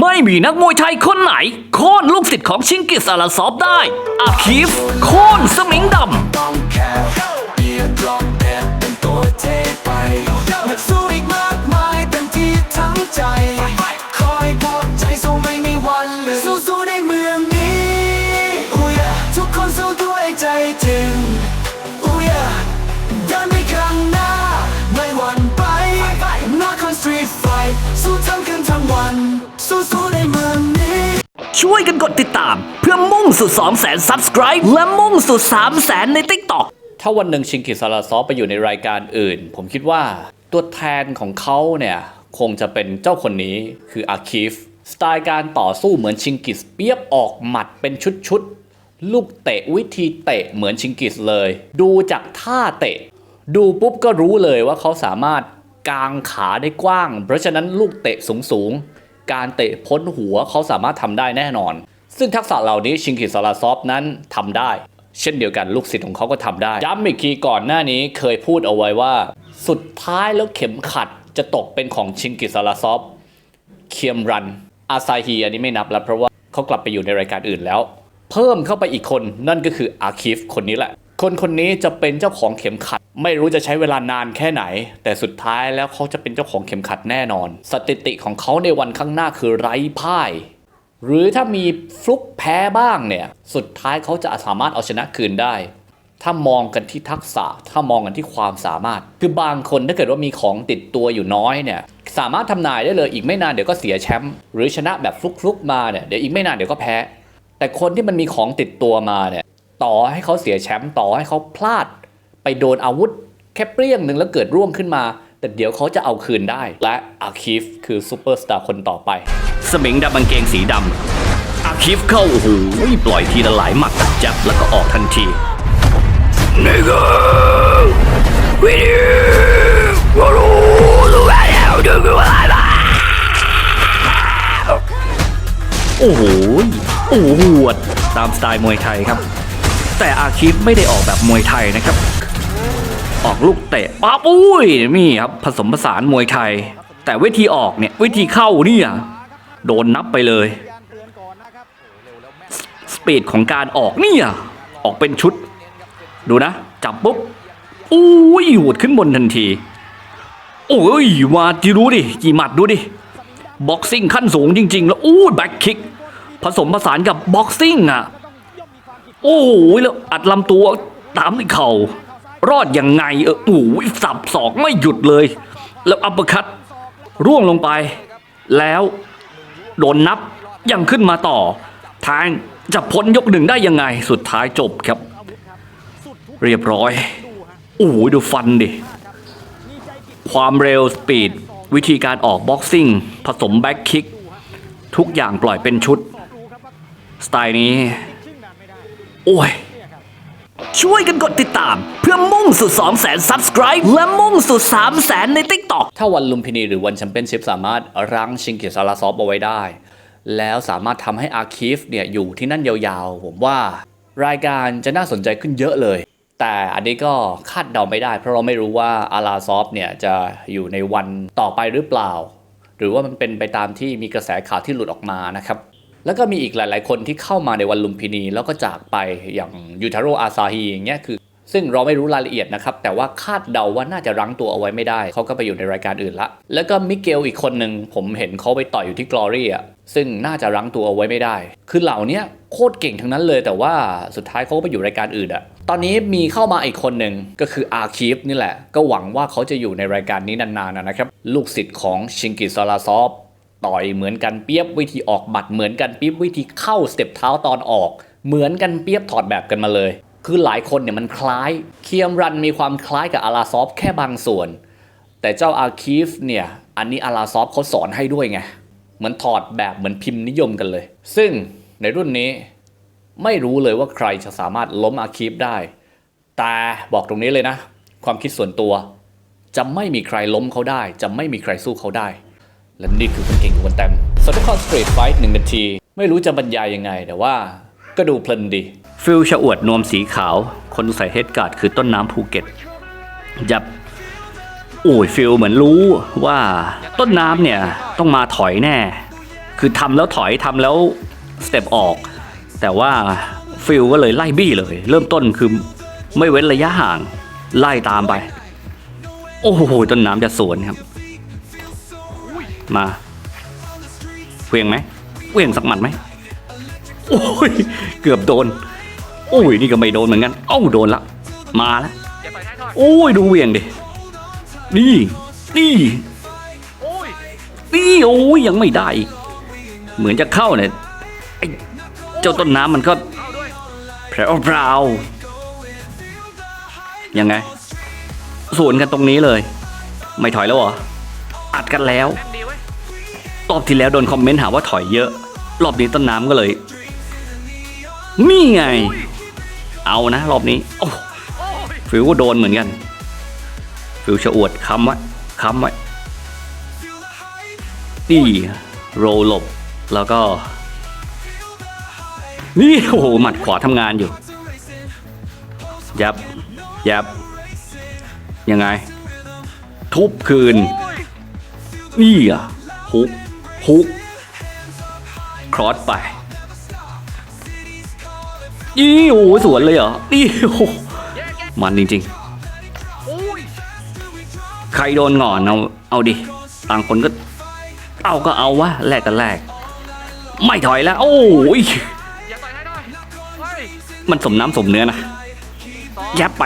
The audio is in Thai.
ไม่มีนักมวยไทยคนไหน โค่นลูกศิษย์ของชิงกิสอาลาซอฟได้ อาคีฟ โค่นสมิงดำ ช่วยกันกดติดตาม เพื่อมุ่งสู่2 0 0 0 0 0 subscribe และมุ่งสู่3 0 0 0 0 0 ใน TikTok ถ้าวันหนึ่งชิงกิสลาซอฟไปอยู่ในรายการอื่น ผมคิดว่าตัวแทนของเขาเนี่ย คงจะเป็นเจ้าคนนี้คืออาคีฟสไตล์การต่อสู้เหมือนชิงกิสเปียบออกหมัดเป็นชุดๆ ลูกเตะวิธีเตะเหมือนชิงกิสเลย ดูจากท่าเตะ ดูปุ๊บก็รู้เลยว่าเขาสามารถกางขาได้กว้าง เพราะฉะนั้นลูกเตะสูง การเตะพ้นหัวเขาสามารถทำได้แน่นอน ซึ่งทักษะเหล่านี้ชิงกิสลาซอฟนั้นทำได้ เช่นเดียวกันลูกศิษย์ของเขาก็ทำได้ ย้ำอีกทีก่อนหน้านี้เคยพูดเอาไว้ว่า สุดท้ายแล้วเข็มขัดจะตกเป็นของชิงกิสลาซอฟเคียมรัน อาซาฮีอันนี้ไม่นับแล้วเพราะว่าเขากลับไปอยู่ในรายการอื่นแล้ว เพิ่มเข้าไปอีกคนนั่นก็คืออาคิฟคนนี้แหละ คนคนนี้จะเป็นเจ้าของเข็มขัด ไม่รู้จะใช้เวลานานแค่ไหน แต่สุดท้ายแล้วเขาจะเป็นเจ้าของเข็มขัดแน่นอน สถิติของเขาในวันข้างหน้าคือไร้พ่าย หรือถ้ามีฟลุกแพ้บ้างเนี่ย สุดท้ายเขาจะสามารถเอาชนะคืนได้ ถ้ามองกันที่ทักษะ ถ้ามองกันที่ความสามารถ คือบางคนถ้าเกิดว่ามีของติดตัวอยู่น้อยเนี่ย สามารถทำนายได้เลยอีกไม่นานเดี๋ยวก็เสียแชมป์หรือชนะแบบฟลุกๆมาเนี่ยเดี๋ยวอีกไม่นานเดี๋ยวก็แพ้ แต่คนที่มันมีของติดตัวมาเนี่ยต่อให้เขาเสียแชมป์ต่อให้เขาพลาด ไปโดนอาวุธแค่เปรี้ยงหนึ่งแล้วเกิดร่วงขึ้นมา แต่เดี๋ยวเขาจะเอาคืนได้ และอาคีฟคือซูเปอร์สตาร์คนต่อไป สมิงดำกางเกงสีดำอาคีฟเข้าโอ้โหปล่อยทีละหลายหมัดจับแล้วก็ออกทันทีนี่ก็วิดีโอรู้รู้แล้วดึงอะไรมาโอ้โหโอ้โหหวดตามสไตล์มวยไทยครับ แต่อาคีฟไม่ได้ออกแบบมวยไทยนะครับ ออกลูกเตะปั๊บอุ้ยนี่ครับผสมผสานมวยไทย แต่วิธีออกเนี่ยวิธีเข้าเนี่ยโดนนับไปเลย สปีดของการออกเนี่ยออกเป็นชุด ดูนะ จับปุ๊บอุ้ยหวดขึ้นบนทันที โอ้ยมาจีรู้ดิกี่หมัดดูดิบ็อกซิ่งขั้นสูงจริง ๆ แล้วอู้แบ็คคิก ผสมผสานกับบ็อกซิ่งอะ โอ้โหแล้วอัดลำตัวตามด้วยเข่า รอดยังไงเออโอ้ยสับศอกไม่หยุดเลย แล้วอัปเปอร์คัตร่วงลงไป แล้วโดนนับยังขึ้นมาต่อ ทางจะพ้นยกหนึ่งได้ยังไงสุดท้ายจบครับ เรียบร้อยโอ้โหดูฟันดิ ความเร็วสปีด วิธีการออกบ็อกซิ่ง ผสมแบ็คคิก ทุกอย่างปล่อยเป็นชุด สไตล์นี้ โอ้ย ช่วยกันกดติดตาม เพื่อมุ่งสู่ 2 0 0 0 0 0 subscribe และมุ่งสู่ 3 0 0 0 0 0 ใน TikTok ถ้าวันลุมพินีหรือวันแชมเปี้ยนชิพสามารถรั้งชิงเกิสลาซอฟเอาไว้ได้ แล้วสามารถทำให้อาคีฟเนี่ยอยู่ที่นั่นยาวๆ ผมว่ารายการจะน่าสนใจขึ้นเยอะเลย แต่อันนี้ก็คาดเดาไม่ได้ เพราะเราไม่รู้ว่าอาลาซอฟเนี่ยจะอยู่ในวันต่อไปหรือเปล่า หรือว่ามันเป็นไปตามที่มีกระแสข่าวที่หลุดออกมานะครับ แล้วก็มีอีกหลายๆ คนที่เข้ามาในวันลุมพินี แล้วก็จากไปอย่างยูทาโรอาซาฮีอย่างเงี้ยคือ ซึ่งเราไม่รู้รายละเอียดนะครับ แต่ว่าคาดเดาว่าน่าจะรั้งตัวเอาไว้ไม่ได้ เขาก็ไปอยู่ในรายการอื่นละ แล้วก็มิเกลอีกคนหนึ่งผมเห็นเขาไปต่อยอยู่ที่กลอรี่อะซึ่งน่าจะรั้งตัวเอาไว้ไม่ได้ คือเหล่านี้โคตรเก่งทั้งนั้นเลยแต่ว่าสุดท้ายเขาก็ไปอยู่รายการอื่นอะตอนนี้มีเข้ามาอีกคนหนึ่งก็คืออาคีฟนี่แหละ ก็หวังว่าเขาจะอยู่ในรายการนี้นานๆนะครับ ลูกศิษย์ของชิงกิสลาซอฟ ต่อยเหมือนกันเปียบวิธีออกบัตรเหมือนกันเปียบวิธีเข้าสเต็ปเท้าตอนออก เหมือนกันเปียบถอดแบบกันมาเลย คือหลายคนเนี่ยมันคล้าย เคียมรันมีความคล้ายกับอาราซอฟแค่บางส่วน แต่เจ้าอาคีฟเนี่ยอันนี้อาราซอฟเขาสอนให้ด้วยไงเหมือนถอดแบบเหมือนพิมพ์นิยมกันเลย ซึ่งในรุ่นนี้ไม่รู้เลยว่าใครจะสามารถล้มอาคีฟได้ แต่บอกตรงนี้เลยนะ ความคิดส่วนตัว จะไม่มีใครล้มเขาได้ จะไม่มีใครสู้เขาได้ และนี่คือคนเก่งคนเต็มสตุคอนสตรีทไฟท์หนึ่งนาที ไม่รู้จะบรรยายยังไง แต่ว่าก็ดูเพลินดี ฟิลชะอวดนวมสีขาว คนใส่เฮดการ์ดคือต้นน้ำภูเก็ตยับโอ้ยฟิลเหมือนรู้ว่าต้นน้ำเนี่ยต้องมาถอยแน่ คือทำแล้วถอยทำแล้วสเต็ปออก แต่ว่าฟิลก็เลยไล่บี้เลย เริ่มต้นคือไม่เว้นระยะห่างไล่ตามไป โอ้โหต้นน้ำจะสวนครับ มาเวียงไหมเวียงสักหมัดไหมโอ้ยเกือบโดน โอ้ยนี่ก็ไม่โดนเหมือนกันเอ้าโดนละมาแล้วโอ้ยดูเวียงดินี่นี่นี่โอ้ยยังไม่ได้อีกเหมือนจะเข้าเนี่ยเจ้าต้นน้ำมันก็แพรวพราวยังไงสวนกันตรงนี้เลย ไม่ถอยแล้วเหรออัดกันแล้ว รอบที่แล้วโดนคอมเมนต์หาว่าถอยเยอะ รอบนี้ต้นน้ำก็เลย นี่ไง เอานะรอบนี้ โอ้ฟิวก็โดนเหมือนกัน ฟิวชะอวดค้ำไว้ค้ำไว้นี่โรลหลบ แล้วก็ นี่โอ้โหหมัดขวาทำงานอยู่ ยับ ยับ ยังไง ทุบคืน นี่อะฮุกุกครอสไปยี่โอ้สวนเลยเหรอนี่โอ้มันจริงๆ ใครโดนงอนเอาเอาดิ ต่างคนก็ เอาก็เอาวะแลกกันแลกไม่ถอยแล้ว โอ้ยมันสมน้ำสมเนื้อนะยับไป